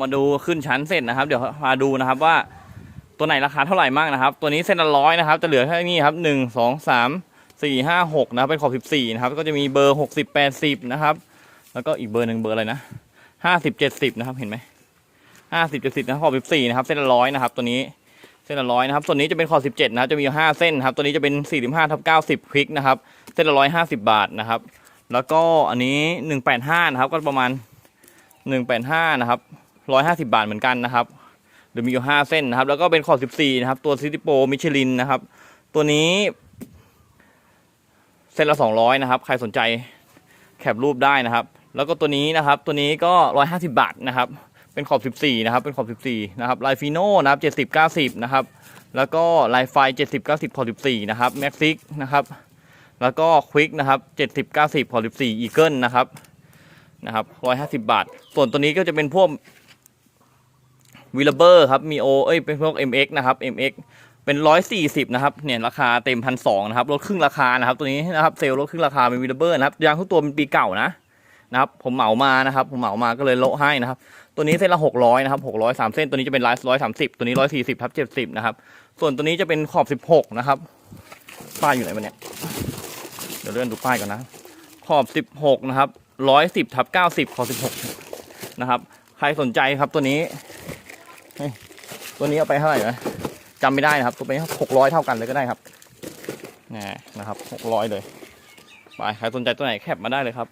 มาดูขึ้นชั้นเสร็จนะครับ เดี๋ยวมาดูนะครับว่าตัวไหนราคาเท่าไหร่มากนะครับ ตัวนี้เส้นละร้อยนะครับ จะเหลือแค่นี้ครับหนึ่งสองสามสี่ห้าหกนะครับเป็นขอบสิบสี่นะครับ ก็จะมีเบอร์หกสิบแปดสิบนะครับ แล้วก็อีกเบอร์หนึ่งเบอร์อะไรนะห้าสิบเจ็ดสิบนะครับเห็นไหมห้าสิบเจ็ดสิบนะครับขอบสิบสี่นะครับ เส้นละร้อยนะครับ ตัวนี้เส้นละร้อยนะครับ ส่วนนี้จะเป็นขอบสิบเจ็ดนะครับ จะมีห้าเส้นครับ ตัวนี้จะเป็นสี่สิบห้าทับเก้าสิบคลิกนะครับ เส้นละร้อยห้าสิบบาทนะครับ แล้วก็อันนี้หนึ่งแปดห้านะครับ ก็ประมาณหนึ่งแปดห้านะครับ ร้อยห้าสิบาทเหมือนกันนะครับหรือมีอยู่ห้าเส้นนะครับ แล้วก็เป็นขอบสิบสี่นะครับ ตัวซิติโปมิชลินนะครับ ตัวนี้ เส้นละสองร้อยนะครับ ใครสนใจแคปรูปได้นะครับ แล้วก็ตัวนี้นะครับ ตัวนี้ก็ร้อยห้าสิบาทนะครับ เป็นขอบสิบสี่นะครับ เป็นขอบสิบสี่นะครับลายฟิโน่นะครับเจ็ดสิบเก้าสิบนะครับ แล้วก็ลายไฟเจ็ดสิบเก้าสิบขอบสิบสี่นะครับแม็กซิกนะครับ แล้วก็ควิกนะครับเจ็ดสิบเก้าสิบขอบสิบสี่อีเกิลนะครับ นะครับร้อยห้าสิบาท ส่วนตัวนี้ก็จะเป็นพวก วิลเบอร์ครับมีโอเอ้ยเป็นพวก MX นะครับ MX เป็นร้อยสี่สิบนะครับ เนี่ยราคาเต็มพันสองนะครับลดครึ่งราคานะครับ ตัวนี้นะครับเซลล์ลดครึ่งราคาเป็นวิลเบอร์นะครับยางทุกตัวเป็นปีเก่านะนะครับผมเหมามานะครับผมเหมามาก็เลยโละให้นะครับ ตัวนี้เส้นละหกร้อยนะครับหกร้อยสามเส้นตัวนี้จะเป็นร้อยร้อยสามสิบตัวนี้ร้อยสี่สิบทับเจ็ดสิบนะครับ ส่วนตัวนี้จะเป็นขอบสิบหกนะครับป้ายอยู่ไหนวะเนี่ยเดี๋ยวเลื่อนดูป้ายก่อนนะ ขอบสิบหกนะครับร้อยสิบทับเก้าสิบขอบสิบหกนะครับ ใครสนใจครับตัวนี้ ตัวนี้เอาไปเท่าไหร่นะจำไม่ได้นะครับ ตัวนี้หกร้อยเท่ากันเลยก็ได้ครับนี่นะครับหกร้อยเลยไปใครสนใจตัวไหนแคปมาได้เลยครับ